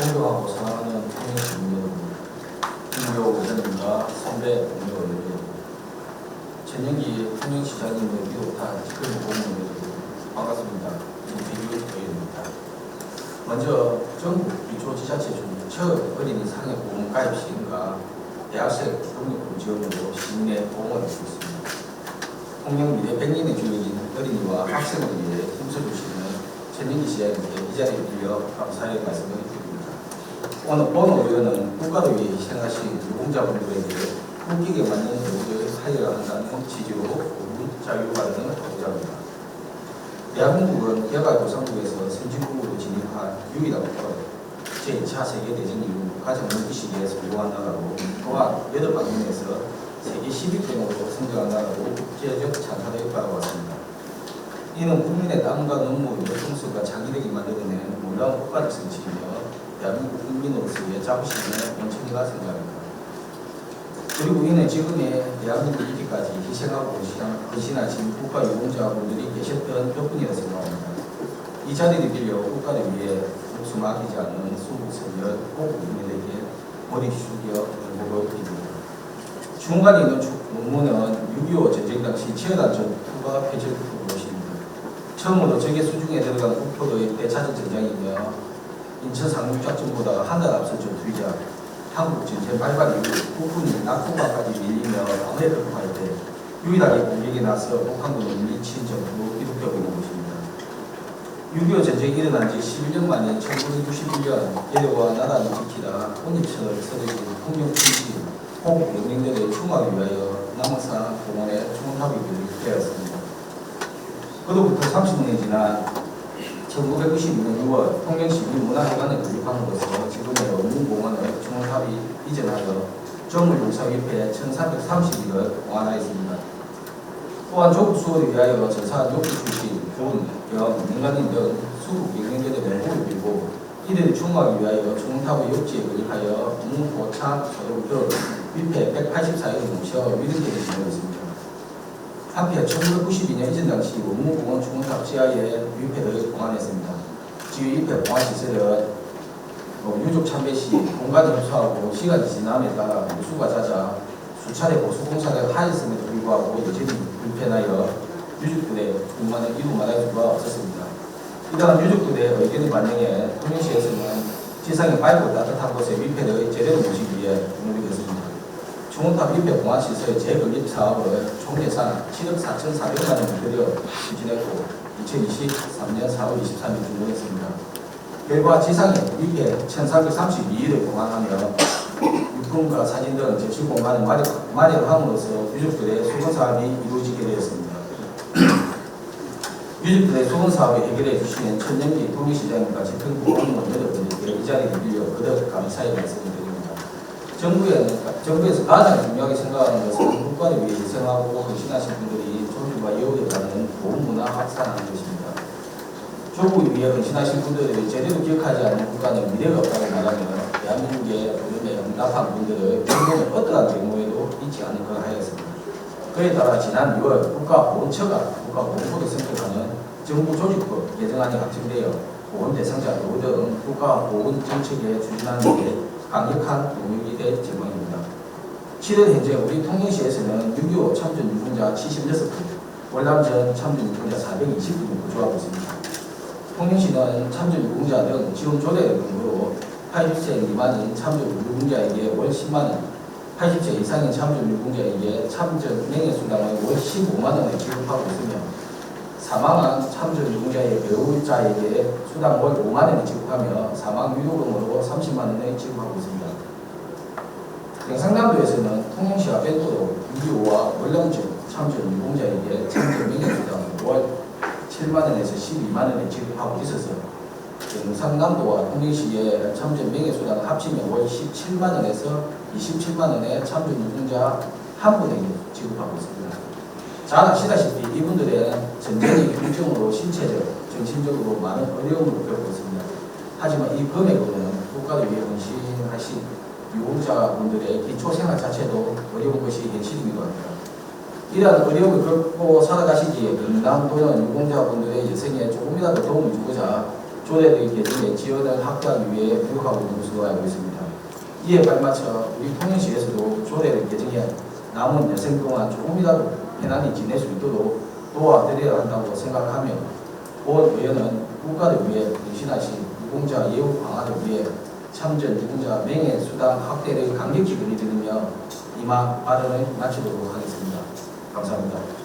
존경하고 사랑하는 통일시민 여러분, 김무효 의원님과 선배 동료 의원 여러분, 전영기 통영시장님을 비롯한 지금 공무원 여러분, 반갑습니다. 김태규 의원입니다. 먼저 전국 기초 지자체 중첫 어린이 상해 보험 가입 시행과 대학생 등록금 지원으로 시민의 보험을 받고 있습니다. 통영 미래 100년의 주역인 어린이와 위해 힘써주시는 전민기 씨에게 이 자리에 빌려 감사의 말씀을 드립니다. 오늘 본원 의원은 국가를 위해 희생하신 유공자분들에게 국익에 맞는 대우를 하여야 한다는 취지로 자유 발언을 하고자 합니다. 대한민국은 개발도상국에서 선진국으로 진입한 유일한 국가로 제2차 세계대전 이후 가장 늦은 시기에 성공한 나라로 또한 여러 방면에서 세계 10위권으로 성장한 나라로 국제적 찬사를 받아왔습니다. 이는 국민의 땀과 눈물, 열정성과 장기력이 만들어낸 놀라운 국가적 성취이며 대한민국 국민으로서의 자부심의 원천이라 생각합니다. 그리고 이는 지금의 대한민국 이기까지 희생하고 헌신하- 헌신하신 국가 유공자분들이 계셨던 덕분이라 생각합니다. 이 자리를 빌려 국가를 위해 목숨 아끼지 않는 수국선열 꼭 국민에게 머리 숙여 행복을 드립니다. 중간에 있는 주- 논문은 6.25 전쟁 당시 치열한 전투가 펼쳐졌던 것입니다. 처음으로 적의 수중에 들어간 국토의 대차전 전장이며 인천 상륙작전보다 한 달 앞서 전투이자 한국 전쟁 발발 이후 국군이 낙동강까지 밀리며 방어에 극복할 때 유일하게 공격에 나서 북한군을 밀친 전투로 기록되고 것입니다. 6.25 전쟁이 일어난 지 11년 만인 1991년 예로와 나라를 지키다 혼입처를 서려진 폭력 중시 호국 영령들의 충화를 위하여 남한산 공원에 총합이 되었습니다. 그로부터 30년이 지난 1992년 6월 통영시민 문화회관을 건립함으로써 지금의 원문공원을 총합이 이전하여 정물용사위패 1331을 공안하였습니다. 또한 조국 수호를 위하여 전사 욕구 출신, 군, 병, 민간인 등 수국 명복을 빌고 이들을 충하기 위하여 총탑의 욕지에 건립하여 문고창 소독 위패 184일을 모셔 위등계를 지내고 있습니다. 한편 1992년 이전 당시 원무공원 중원탑 지하에 위패를 공안했습니다. 지휘 위패 공안 시설은 어, 유족 참배 시 공간을 협소하고 시간이 지남에 따라 누수가 잦아 수차례 보수 공사를 하였음에도 불구하고 여전히 불편하여 유족들의 공간을 이루말할 수가 없었습니다. 이러한 유족들의 의견을 반영해 통영시에서는 지상에 밝고 따뜻한 곳에 위패를 제대로 모시기 위해 공급했습니다. 중원탑 위패 공항시설 재건립 사업을 총 예산 7억 4,400만 원을 들여 추진했고 2023년 4월 23일 준공했습니다. 결과 지상에 위패 1,432일을 공항하며 유품과 사진 등 제출 공간을 마련, 마련함으로써 유족들의 수건 사업이 이루어지게 되었습니다. 유족들의 수건 사업을 해결해 주시는 천년기 통일시장님과 재평구 공무원 여러분들께 이 자리를 빌려 그덕 감사의 말씀을 드립니다. 정부에는, 정부에서 가장 중요하게 생각하는 것은 국가를 위해 희생하고 헌신하신 분들이 존중과 예우를 받는 좋은 문화 확산하는 것입니다. 조국을 위해 헌신하신 분들을 제대로 기억하지 않는 국가는 미래가 없다고 말하며 대한민국의 어둠에 응답한 분들을 정부는 어떠한 경우에도 잊지 않을 것 하였습니다. 그에 따라 지난 6월 국가보훈처가 국가보훈법을 선택하는 정부 조직법 개정안이 확정되어 보훈 대상자 노등 국가보훈 정책에 추진하는 데 강력한 될 전망입니다. 7월 현재 우리 통영시에서는 6.25 참전 유공자 76분, 월남전 참전 유공자 420분을 구조하고 있습니다. 통영시는 참전 유공자 등 지원 조례를 근거로 80세 미만인 참전 유공자에게 월 10만 원, 80세 이상인 참전 유공자에게 참전 명예수당을 월 15만 원을 지급하고 있으며 사망한 참전 유공자의 배우자에게 수당 월 5만 원을 지급하며 사망 유도금으로 30만 원을 지급하고 있습니다. 경상남도에서는 통영시와 별도로 6.25와 월남전 참전 유공자에게 참전 명예수당을 월 7만 원에서 12만 원을 지급하고 있어서 경상남도와 통영시의 참전 명예수당을 합치면 월 17만 원에서 27만 원의 참전 유공자 한 분에게 지급하고 있습니다. 잘 아시다시피 이분들의 전쟁의 경증으로 신체적, 정신적으로 많은 어려움을 겪고 있습니다. 하지만 이 금액으로는 국가를 위해 헌신하신 유공자분들의 기초생활 자체도 어려운 것이 현실이기도 합니다. 이러한 어려움을 겪고 살아가시기에 경남도는 유공자분들의 여생에 조금이라도 도움을 주고자 조례의 개정에 지원을 확대하기 위해 노력하고 있는 것으로 알고 있습니다. 이에 발맞춰 우리 통영시에서도 조례의 개정에 남은 여생 동안 조금이라도 편안히 지낼 수 있도록 도와드려야 한다고 생각하며 본 의원은 국가를 위해 헌신하신 유공자 예우 강화를 위해 참전 유공자 명예 수당 확대를 강력히 권유드리며 이만 발언을 마치도록 하겠습니다. 감사합니다.